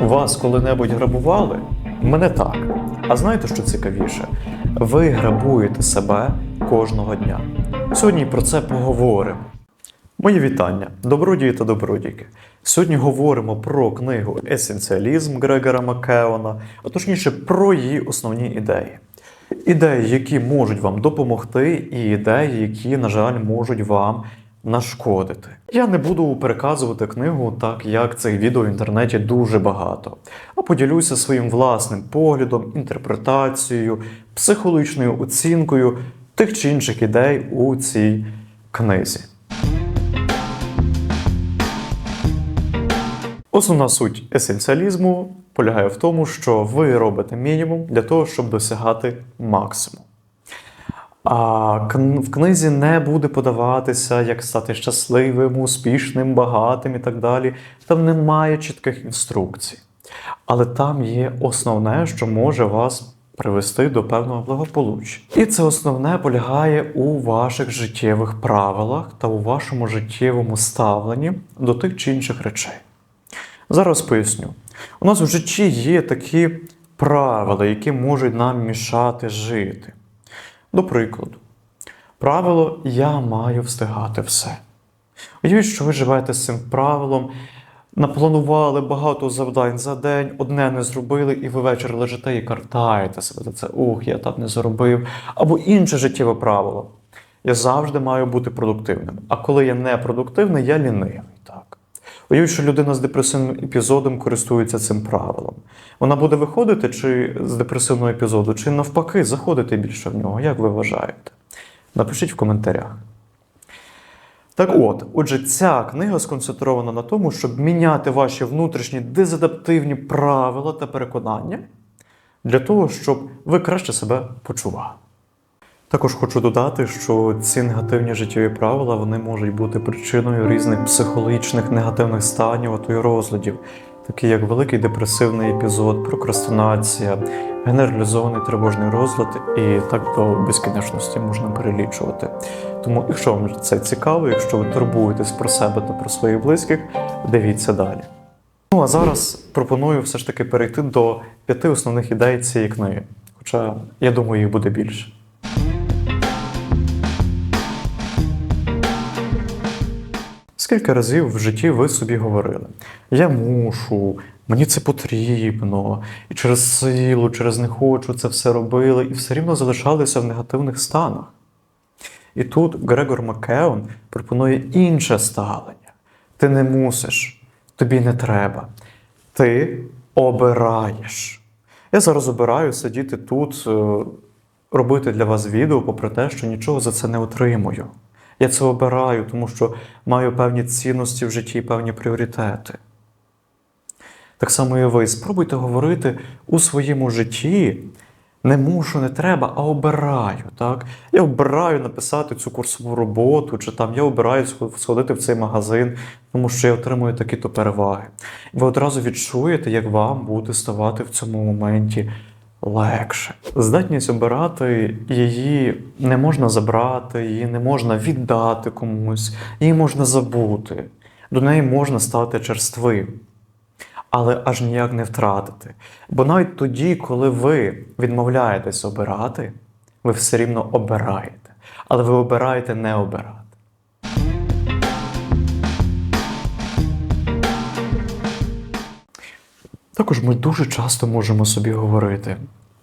Вас коли-небудь грабували? Мене так. А знаєте, що цікавіше? Ви грабуєте себе кожного дня. Сьогодні про це поговоримо. Мої вітання, добродії та добродійки. Сьогодні говоримо про книгу Есенціалізм Грегора Маккеона, а точніше про її основні ідеї. Ідеї, які можуть вам допомогти, і ідеї, які, на жаль, можуть вам нашкодити. Я не буду переказувати книгу, так як цих відео в інтернеті дуже багато, а поділюся своїм власним поглядом, інтерпретацією, психологічною оцінкою тих чи інших ідей у цій книзі. Основна суть есенціалізму полягає в тому, що ви робите мінімум для того, щоб досягати максимум. А в книзі не буде подаватися, як стати щасливим, успішним, багатим і так далі. Там немає чітких інструкцій. Але там є основне, що може вас привести до певного благополуччя. І це основне полягає у ваших життєвих правилах та у вашому життєвому ставленні до тих чи інших речей. Зараз поясню. У нас в житті є такі правила, які можуть нам мішати жити. До прикладу, правило я маю встигати все. Уявіть, що ви живете з цим правилом, напланували багато завдань за день, одне не зробили, і ви ввечері лежите і картаєте себе за це. Ух, я так не зробив. Або інше життєве правило. Я завжди маю бути продуктивним. А коли я не продуктивний, я лінивий. Так. Уявіть, що людина з депресивним епізодом користується цим правилом. Вона буде виходити чи з депресивного епізоду, чи навпаки заходити більше в нього. Як ви вважаєте? Напишіть в коментарях. Так от, отже, ця книга сконцентрована на тому, щоб міняти ваші внутрішні дезадаптивні правила та переконання для того, щоб ви краще себе почували. Також хочу додати, що ці негативні життєві правила вони можуть бути причиною різних психологічних негативних станів, а то й розладів, такі як великий депресивний епізод, прокрастинація, генералізований тривожний розлад і так до безкінечності можна перелічувати. Тому, якщо вам це цікаво, якщо ви турбуєтесь про себе та про своїх близьких, дивіться далі. Ну а зараз пропоную все ж таки перейти до п'яти основних ідей цієї книги. Хоча я думаю, їх буде більше. Скільки разів в житті ви собі говорили: я мушу, мені це потрібно, і через силу, через не хочу це все робили, і все рівно залишалися в негативних станах. І тут Грегор Маккеон пропонує інше ставлення. Ти не мусиш, тобі не треба. Ти обираєш. Я зараз обираю сидіти тут, е, робити для вас відео, попри те, що нічого за це не отримую. Я це обираю, тому що маю певні цінності в житті, певні пріоритети. Так само і ви спробуйте говорити у своєму житті. Не мушу, не треба, а обираю. Так? Я обираю написати цю курсову роботу, чи там я обираю сходити в цей магазин, тому що я отримую такі-то переваги. І ви одразу відчуєте, як вам буде ставати в цьому моменті легше. Здатність обирати її не можна забрати, її не можна віддати комусь, її можна забути. До неї можна стати черствим. Але аж ніяк не втратити. Бо навіть тоді, коли ви відмовляєтесь обирати, ви все рівно обираєте. Але ви обираєте не обирати. Також ми дуже часто можемо собі говорити.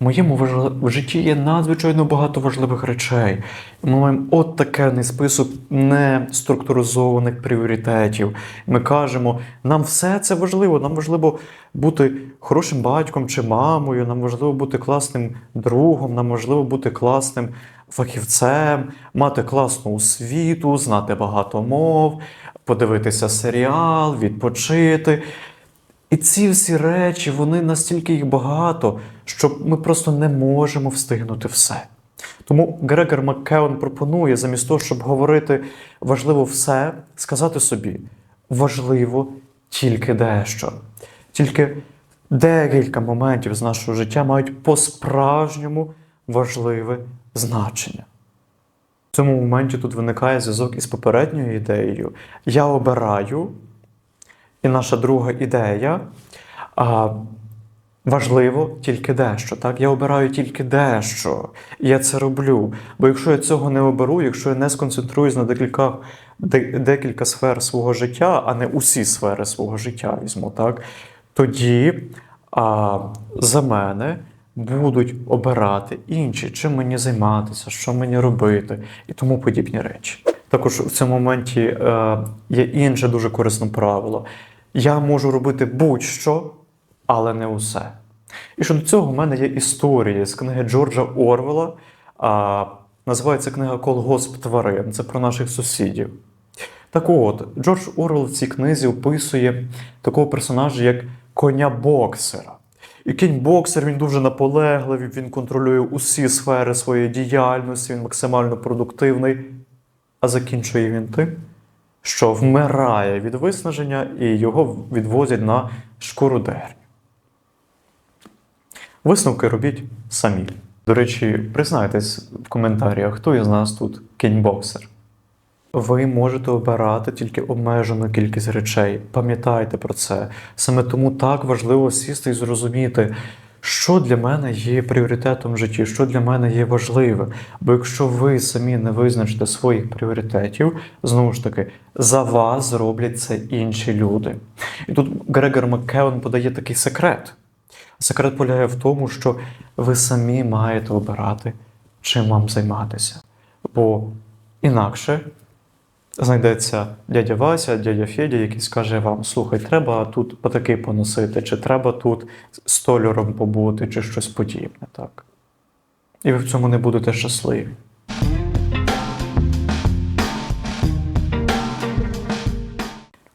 В моєму в житті є надзвичайно багато важливих речей. Ми маємо от такий список неструктуризованих пріоритетів. Ми кажемо, нам все це важливо. Нам важливо бути хорошим батьком чи мамою, нам важливо бути класним другом, нам важливо бути класним фахівцем, мати класну освіту, знати багато мов, подивитися серіал, відпочити. І ці всі речі, вони настільки їх багато, що ми просто не можемо встигнути все. Тому Грегор Маккеон пропонує, замість того, щоб говорити важливо все, сказати собі важливо тільки дещо. Тільки декілька моментів з нашого життя мають по-справжньому важливе значення. В цьому моменті тут виникає зв'язок із попередньою ідеєю. Я обираю, і наша друга ідея. А, Важливо тільки дещо. Так? Я обираю тільки дещо. І я це роблю. Бо якщо я цього не оберу, якщо я не сконцентруюсь на декілька, декілька сфер свого життя, а не усі сфери свого життя візьму, так? тоді а, за мене будуть обирати інші, чим мені займатися, що мені робити і тому подібні речі. Також в цьому моменті е, є інше дуже корисне правило. Я можу робити будь-що, але не усе. І щодо цього в мене є історія з книги Джорджа Орвела. А, називається книга Колгосп тварин. Це про наших сусідів. Так от, Джордж Орвел в цій книзі описує такого персонажа, як коня боксера. І кінь боксер він дуже наполегливий, він контролює усі сфери своєї діяльності, він максимально продуктивний. А закінчує він тим, що вмирає від виснаження і його відвозять на шкурудерню. Висновки робіть самі. До речі, признайтесь в коментарях, хто із нас тут кінь-боксер. Ви можете обирати тільки обмежену кількість речей. Пам'ятайте про це. Саме тому так важливо сісти і зрозуміти, що для мене є пріоритетом в житті, що для мене є важливе. Бо якщо ви самі не визначите своїх пріоритетів, знову ж таки, за вас зроблять це інші люди. І тут Грегор Маккеон подає такий секрет. Секрет полягає в тому, що ви самі маєте обирати, чим вам займатися. Бо інакше знайдеться дядя Вася, дядя Федя, який скаже вам: слухай, треба тут патаки поносити, чи треба тут столяром побути, чи щось подібне. Так. І ви в цьому не будете щасливі.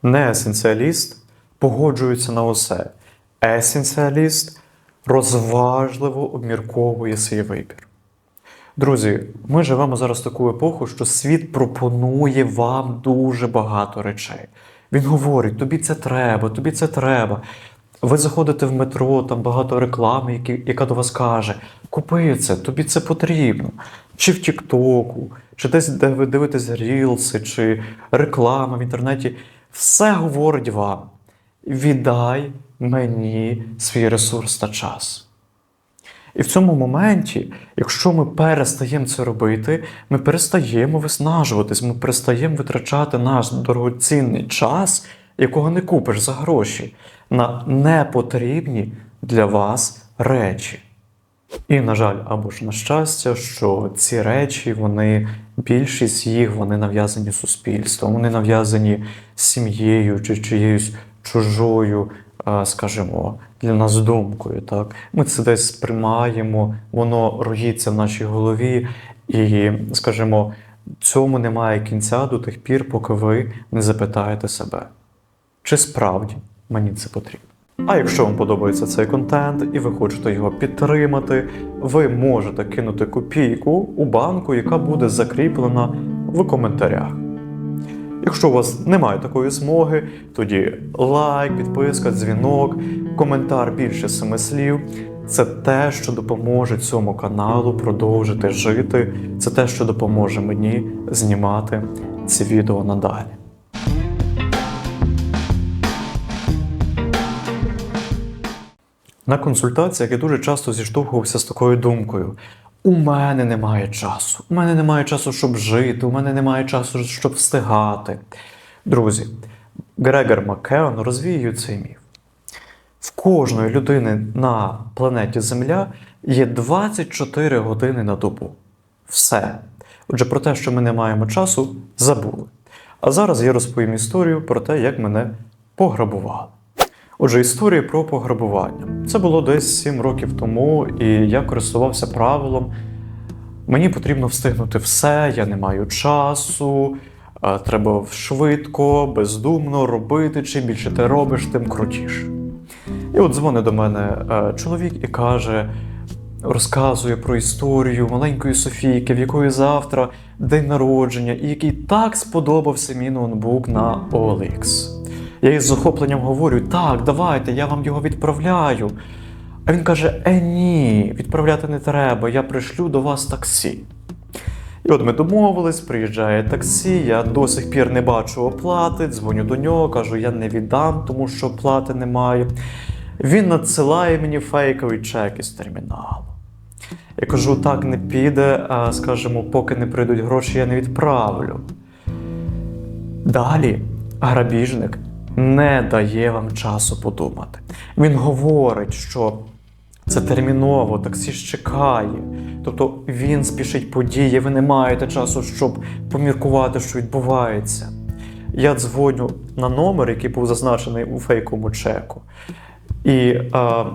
Не есенціаліст погоджується на усе. Есенціаліст розважливо обмірковує свій вибір. Друзі, ми живемо зараз в таку епоху, що світ пропонує вам дуже багато речей. Він говорить: тобі це треба, тобі це треба. Ви заходите в метро, там багато реклами, які, яка до вас каже: купи це, тобі це потрібно. Чи в Тіктоку, чи десь, де ви дивитесь рілси, чи реклама в інтернеті. Все говорить вам: віддай мені свій ресурс та час. І в цьому моменті, якщо ми перестаємо це робити, ми перестаємо виснажуватись, ми перестаємо витрачати наш дорогоцінний час, якого не купиш за гроші, на непотрібні для вас речі. І, на жаль, або ж на щастя, що ці речі, вони, більшість їх вони нав'язані суспільством, вони нав'язані сім'єю чи чиєюсь чужою, скажімо, для нас думкою. Так? Ми це десь сприймаємо, воно роїться в нашій голові, і, скажімо, цьому немає кінця до тих пір, поки ви не запитаєте себе, чи справді мені це потрібно. А якщо вам подобається цей контент і ви хочете його підтримати, ви можете кинути копійку у банку, яка буде закріплена в коментарях. Якщо у вас немає такої змоги, тоді лайк, підписка, дзвінок, коментар більше семи слів. Це те, що допоможе цьому каналу продовжити жити. Це те, що допоможе мені знімати ці відео надалі. На консультаціях я дуже часто зіштовхувався з такою думкою: у мене немає часу, у мене немає часу, щоб жити, у мене немає часу, щоб встигати. Друзі, Грегор Маккеон розвіює цей міф. В кожної людини на планеті Земля є 24 години на добу. Все. Отже, про те, що ми не маємо часу, забули. А зараз я розповім історію про те, як мене пограбували. Отже, історія про пограбування. Це було десь 7 років тому, і я користувався правилом. Мені потрібно встигнути все, я не маю часу, е, треба швидко, бездумно робити. Чим більше ти робиш, тим крутіше. І от дзвонить до мене е, чоловік і каже, розказує про історію маленької Софійки, в якої завтра день народження, і який так сподобався мій ноутбук на OLX. Я із захопленням говорю: так, давайте, я вам його відправляю. А він каже: Е, ні, відправляти не треба, я пришлю до вас таксі. І от ми домовились, приїжджає таксі, я до сих пір не бачу оплати, дзвоню до нього, кажу, я не віддам, тому що оплати немає. Він надсилає мені фейковий чек із терміналу. Я кажу, так не піде, а скажімо, поки не прийдуть гроші, я не відправлю. Далі грабіжник не дає вам часу подумати. Він говорить, що це терміново, таксі чекає. Тобто він спішить події, ви не маєте часу, щоб поміркувати, що відбувається. Я дзвоню на номер, який був зазначений у фейковому чеку. І е,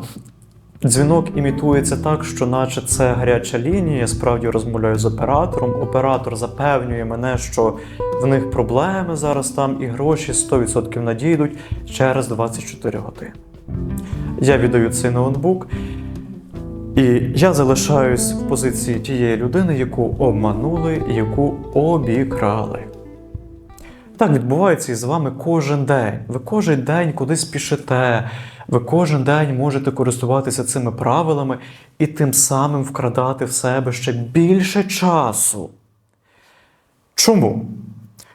дзвінок імітується так, що наче це гаряча лінія. Я справді розмовляю з оператором. Оператор запевнює мене, що в них проблеми зараз там і гроші 100% надійдуть через 24 години. Я віддаю цей ноутбук, і я залишаюсь в позиції тієї людини, яку обманули яку обікрали. Так відбувається і з вами кожен день. Ви кожен день кудись спішите, ви кожен день можете користуватися цими правилами і тим самим вкрадати в себе ще більше часу. Чому?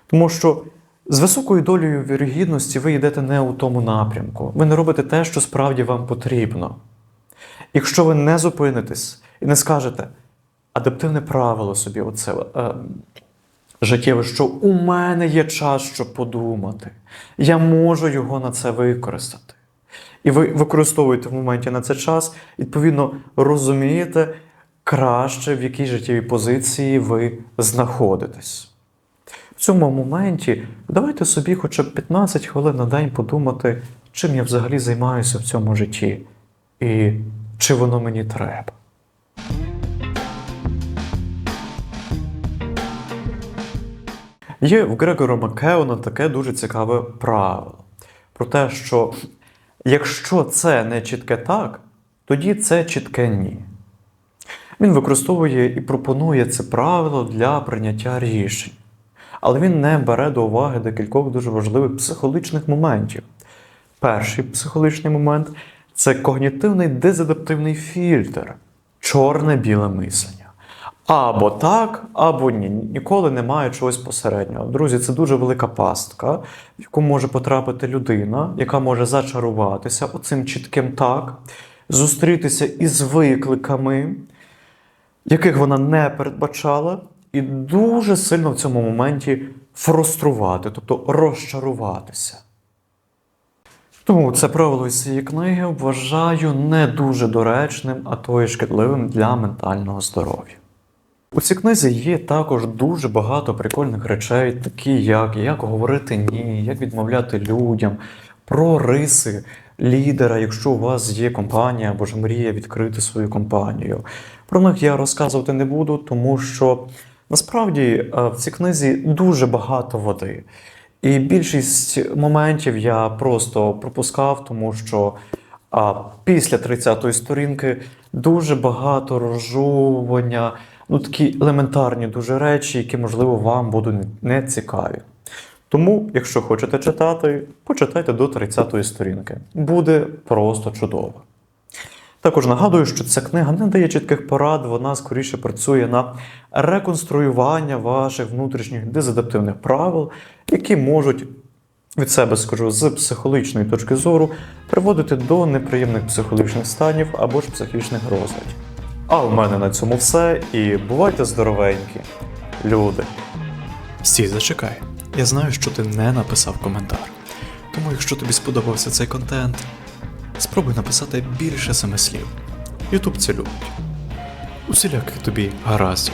Тому що з високою долею вірогідності ви йдете не у тому напрямку. Ви не робите те, що справді вам потрібно. Якщо ви не зупинитесь і не скажете адаптивне правило собі, оце е, життєве, що у мене є час, щоб подумати, я можу його на це використати. І ви використовуєте в моменті на це час, відповідно, розумієте краще, в якій життєвій позиції ви знаходитесь. В цьому моменті давайте собі хоча б 15 хвилин на день подумати, чим я взагалі займаюся в цьому житті, і чи воно мені треба. Є в Грегора Макеона таке дуже цікаве правило про те, що якщо це не чітке так, тоді це чітке ні. Він використовує і пропонує це правило для прийняття рішень. Але він не бере до уваги декількох дуже важливих психологічних моментів. Перший психологічний момент це когнітивний дезадаптивний фільтр, чорне-біле мислення. Або так, або ні. Ніколи немає чогось посереднього. Друзі, це дуже велика пастка, в яку може потрапити людина, яка може зачаруватися оцим чітким так, зустрітися із викликами, яких вона не передбачала, і дуже сильно в цьому моменті фруструвати, тобто розчаруватися. Тому це правило із цієї книги вважаю не дуже доречним, а то й шкідливим для ментального здоров'я. У цій книзі є також дуже багато прикольних речей, такі як як говорити ні, як відмовляти людям, про риси лідера, якщо у вас є компанія або ж мрія відкрити свою компанію. Про них я розказувати не буду, тому що насправді е, в цій книзі дуже багато води. І більшість моментів я просто пропускав, тому що а, після 30-ї сторінки дуже багато розжовування, ну такі елементарні дуже речі, які, можливо, вам будуть не цікаві. Тому, якщо хочете читати, почитайте до 30-ї сторінки. Буде просто чудово. Також нагадую, що ця книга не дає чітких порад, вона скоріше працює на реконструювання ваших внутрішніх дезадаптивних правил, які можуть від себе скажу з психологічної точки зору приводити до неприємних психологічних станів або ж психічних розладів. А у мене на цьому все. І бувайте здоровенькі, люди. Стій, зачекай. Я знаю, що ти не написав коментар. Тому, якщо тобі сподобався цей контент, спробуй написати більше семи слів. Ютуб це любить. Усіляких тобі гараздів.